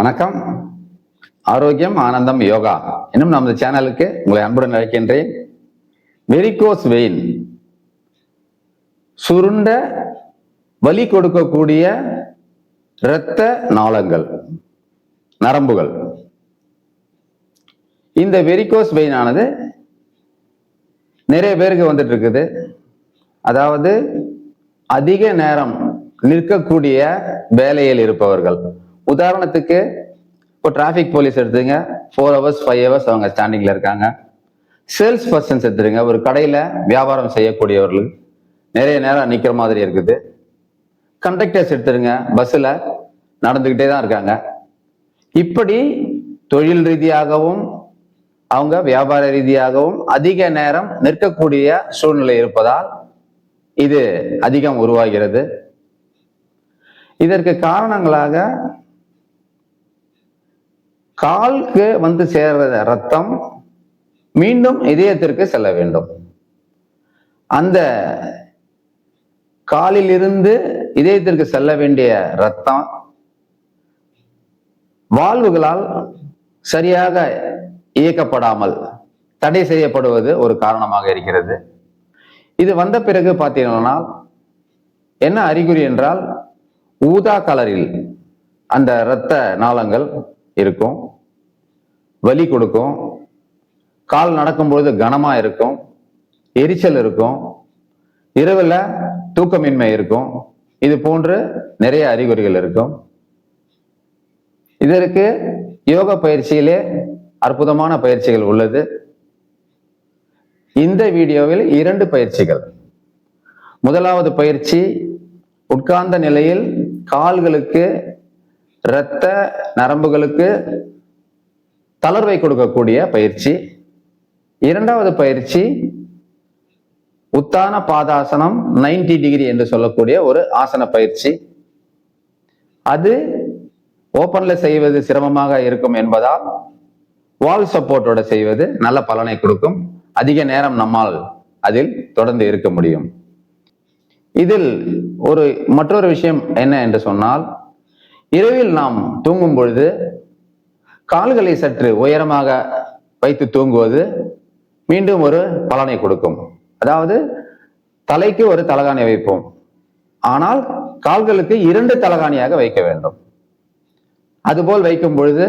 வணக்கம். ஆரோக்கியம் ஆனந்தம் யோகா இன்னும் நமது சேனலுக்கு உங்களை அன்புடன் அழைக்கின்றேன். வெரிகோஸ் வெயின் சுருண்ட வலி கொடுக்கக்கூடிய இரத்த நாளங்கள் நரம்புகள். இந்த வெரிகோஸ் வெயின் ஆனது நிறைய பேருக்கு வந்துட்டு இருக்குது அதாவது அதிக நேரம் நிற்கக்கூடிய வேலையில் இருப்பவர்கள். உதாரணத்துக்கு இப்போ டிராஃபிக் போலீஸ் எடுத்துங்க ஃபோர் ஹவர்ஸ் ஃபைவ் ஹவர்ஸ் அவங்க ஸ்டாண்டிங்ல இருக்காங்க. சேல்ஸ் பர்சன்ஸ் எடுத்துருங்க ஒரு கடையில வியாபாரம் செய்யக்கூடியவர்கள். நிறைய நேரம் நிக்கிற மாதிரி இருக்குது. கண்டக்டர்ஸ் எடுத்துருங்க பஸ்ஸில் நடந்துக்கிட்டே தான் இருக்காங்க. இப்படி தொழில் ரீதியாகவும் அவங்க வியாபார ரீதியாகவும் அதிக நேரம் நிற்கக்கூடிய சூழ்நிலை இருப்பதால் இது அதிகம் உருவாகிறது. இதற்கு காரணங்களாக கால்க்கு வந்து சேர்ற ரத்தம் மீண்டும் இதயத்திற்கு செல்ல வேண்டும். அந்த காலிலிருந்து இதயத்திற்கு செல்ல வேண்டிய ரத்தம் வாழ்வுகளால் சரியாக இயக்கப்படாமல் தடை செய்யப்படுவது ஒரு காரணமாக இருக்கிறது. இது வந்த பிறகு பார்த்தீங்கன்னா என்ன அறிகுறி என்றால் ஊதா கலரில் அந்த இரத்த நாளங்கள் இருக்கும். வலி கொடுக்கும். கால் நடக்கும்பொழுது கனமா இருக்கும். எரிச்சல் இருக்கும். இரவில் தூக்கமின்மை இருக்கும். இது போன்று நிறைய அறிகுறிகள் இருக்கும். இதற்கு யோக பயிற்சியிலே அற்புதமான பயிற்சிகள் உள்ளது. இந்த வீடியோவில் இரண்டு பயிற்சிகள். முதலாவது பயிற்சி உட்கார்ந்த நிலையில் கால்களுக்கு இரத்த நரம்புகளுக்கு தளர்வை கொடுக்கக்கூடிய பயிற்சி. இரண்டாவது பயிற்சி உத்தான பாதாசனம் 90 டிகிரி என்று சொல்லக்கூடிய ஒரு ஆசன பயிற்சி. அது ஓப்பன்ல செய்வது சிரமமாக இருக்கும் என்பதால் வால் சப்போர்ட்டோட செய்வது நல்ல பலனை கொடுக்கும். அதிக நேரம் நம்மால் அதில் தொடர்ந்து இருக்க முடியும். இதில் ஒரு மற்றொரு விஷயம் என்ன என்று சொன்னால் இரவில் நாம் தூங்கும் பொழுது கால்களை சற்று உயரமாக வைத்து தூங்குவது மீண்டும் ஒரு பலனை கொடுக்கும். அதாவது தலைக்கு ஒரு தலகாணி வைப்போம். ஆனால் கால்களுக்கு இரண்டு தலகாணியாக வைக்க வேண்டும். அதுபோல் வைக்கும் பொழுது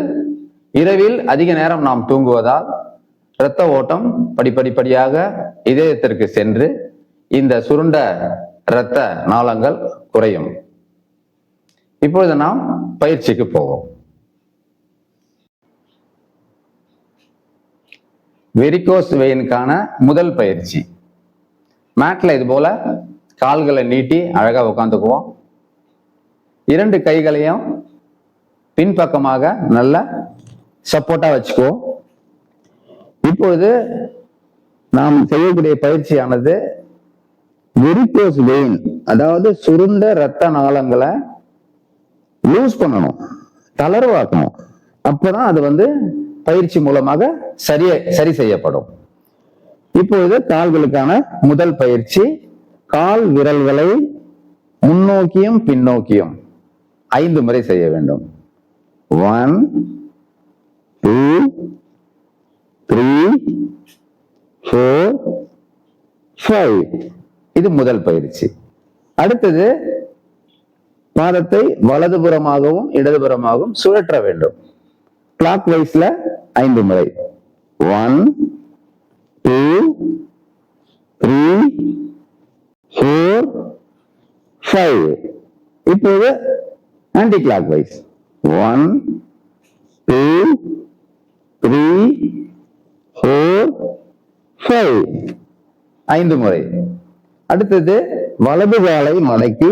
இரவில் அதிக நேரம் நாம் தூங்குவதால் இரத்த ஓட்டம் படிப்படிப்படியாக இதயத்திற்கு சென்று இந்த சுருண்ட இரத்த நாளங்கள் குறையும். இப்பொழுது நாம் பயிற்சிக்கு போவோம். வெரிகோஸ் வெயினுக்கான முதல் பயிற்சி. மேட்ல இது போல கால்களை நீட்டி அழகா உட்காந்துக்குவோம் இரண்டு கைகளையும் பின்பக்கமாக நல்லா சப்போர்ட்டா வச்சுக்குவோம். இப்பொழுது நாம் செய்யக்கூடிய பயிற்சியானது வெரிகோஸ் வெயின் அதாவது சுருண்ட இரத்த நாளங்களை லூஸ் பண்ணணும் தளர்வாக்கணும். அப்பதான் அது வந்து பயிற்சி மூலமாக சரிய சரி செய்யப்படும். இப்பொழுது கால்களுக்கான முதல் பயிற்சி கால் விரல்களை முன்னோக்கியும் பின்னோக்கியும் ஐந்து முறை செய்ய வேண்டும். One two three four five இது முதல் பயிற்சி. அடுத்தது பாதத்தை வலதுபுறமாகவும் இடதுபுறமாகவும் சுழற்ற வேண்டும். கிளாக் வைஸ்ல ஐந்து முறை. One two three four five இப்போது anticlockwise one two three four five ஐந்து முறை. அடுத்தது வலது காலை மடக்கி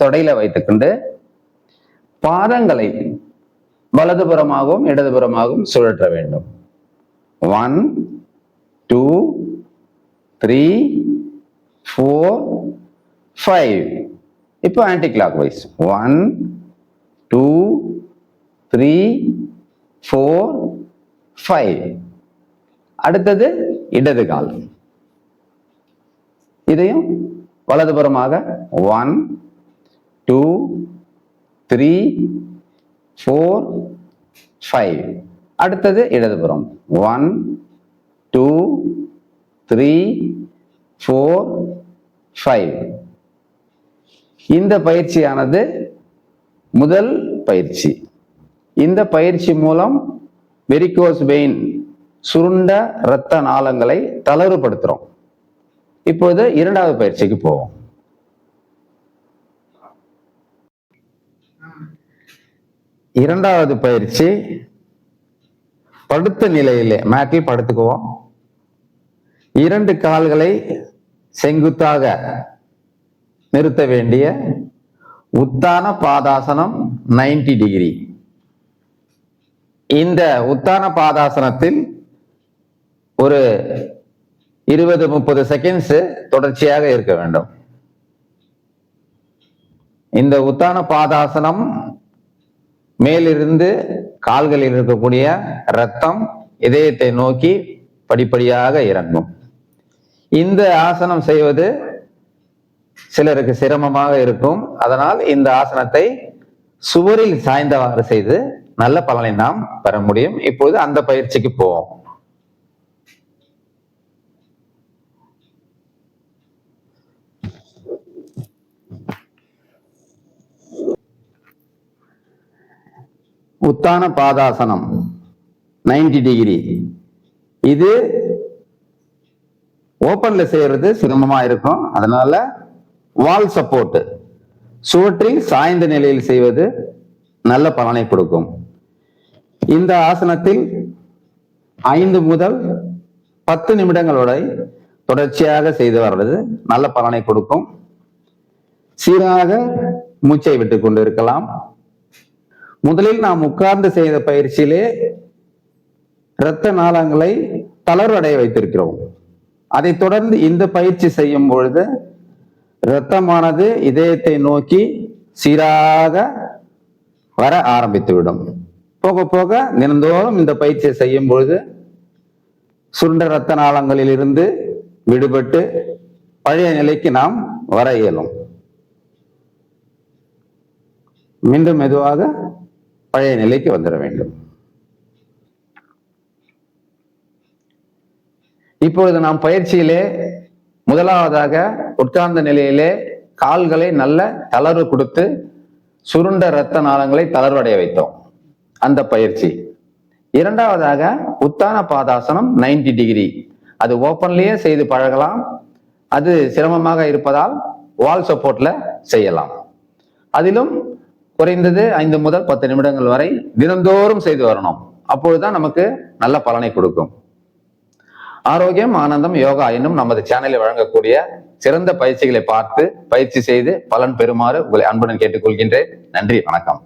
தொடையில வைத்துக்கொண்டு பாதங்களை வலதுபுறமாகவும் இடதுபுறமாகவும் சுழற்ற வேண்டும். One two three four five இப்போ anticlockwise one two three four five அடுத்தது இடது கால். இதையும் வலதுபுறமாக. One two three four five. அடுத்தது இடதுபுறம். One two three four five. இந்த பயிற்சியானது முதல் பயிற்சி. இந்த பயிற்சி மூலம் வெரிகோஸ் வெயின் சுருண்ட இரத்த நாளங்களை தளர்வுபடுத்துகிறோம் இப்போது இரண்டாவது பயிற்சிக்கு போவோம். இரண்டாவது பயிற்சி படுத்த நிலையிலே மேட்டில் படுத்துக்குவோம். இரண்டு கால்களை செங்குத்தாக நிறுத்த வேண்டிய உத்தான பாதாசனம் 90 டிகிரி இந்த உத்தான பாதாசனத்தில் ஒரு இருபது முப்பது செகண்ட்ஸ் தொடர்ச்சியாக இருக்க வேண்டும். இந்த உத்தான பாதாசனம் மேலிருந்து கால்களில் இருக்கக்கூடிய ரத்தம் இதயத்தை நோக்கி படிப்படியாக இறங்கும். இந்த ஆசனம் செய்வது சிலருக்கு சிரமமாக இருக்கும். அதனால் இந்த ஆசனத்தை சுவரில் சாய்ந்தவாறு செய்து நல்ல பலனை நாம் பெற முடியும். இப்பொழுது அந்த பயிற்சிக்கு போவோம். உத்தான பாதாசனம். 90 டிகிரி இது ஓப்பன்ல செய்யறது சிரமமா இருக்கும். அதனால வால் சப்போர்ட் சுவற்றில் சாய்ந்த நிலையில் செய்வது நல்ல பலனை கொடுக்கும். இந்த ஆசனத்தில் ஐந்து முதல் பத்து நிமிடங்களோட தொடர்ச்சியாக செய்து வர்றது நல்ல பலனை கொடுக்கும். சீராக மூச்சை விட்டு கொண்டு இருக்கலாம் முதலில் நாம் உட்கார்ந்து செய்த பயிற்சியிலே இரத்த நாளங்களை தளர்வடைய வைத்திருக்கிறோம். அதைத் தொடர்ந்து இந்த பயிற்சி செய்யும் பொழுது இரத்தமானது இதயத்தை நோக்கி சீராக வர ஆரம்பித்துவிடும். போக போக தினந்தோறும் இந்த பயிற்சியை செய்யும் பொழுது சுருண்ட இரத்த நாளங்களில் இருந்து விடுபட்டு பழைய நிலைக்கு நாம் வர இயலும். மீண்டும் மெதுவாக பழைய நிலைக்கு வந்துட வேண்டும். இப்பொழுது நாம் பயிற்சியிலே முதலாவதாக உட்கார்ந்த நிலையிலே கால்களை நல்ல தளர்வு கொடுத்து சுருண்ட இரத்த நாளங்களை தளர்வடைய வைத்தோம். அந்த பயிற்சி. இரண்டாவதாக உத்தான பாதாசனம் 90 டிகிரி அது ஓப்பன்லயே செய்து பழகலாம். அது சிரமமாக இருப்பதால் வால் சப்போர்ட்ல செய்யலாம். அதிலும் குறைந்தது ஐந்து முதல் பத்து நிமிடங்கள் வரை தினந்தோறும் செய்து வரணும். அப்பொழுதுதான் நமக்கு நல்ல பலனை கொடுக்கும். ஆரோக்கியம் ஆனந்தம் யோகா என்னும் நமது சேனலில் வழங்கக்கூடிய சிறந்த பயிற்சிகளை பார்த்து பயிற்சி செய்து பலன் பெறுமாறு உங்களை அன்புடன் கேட்டுக்கொள்கின்றேன். நன்றி வணக்கம்.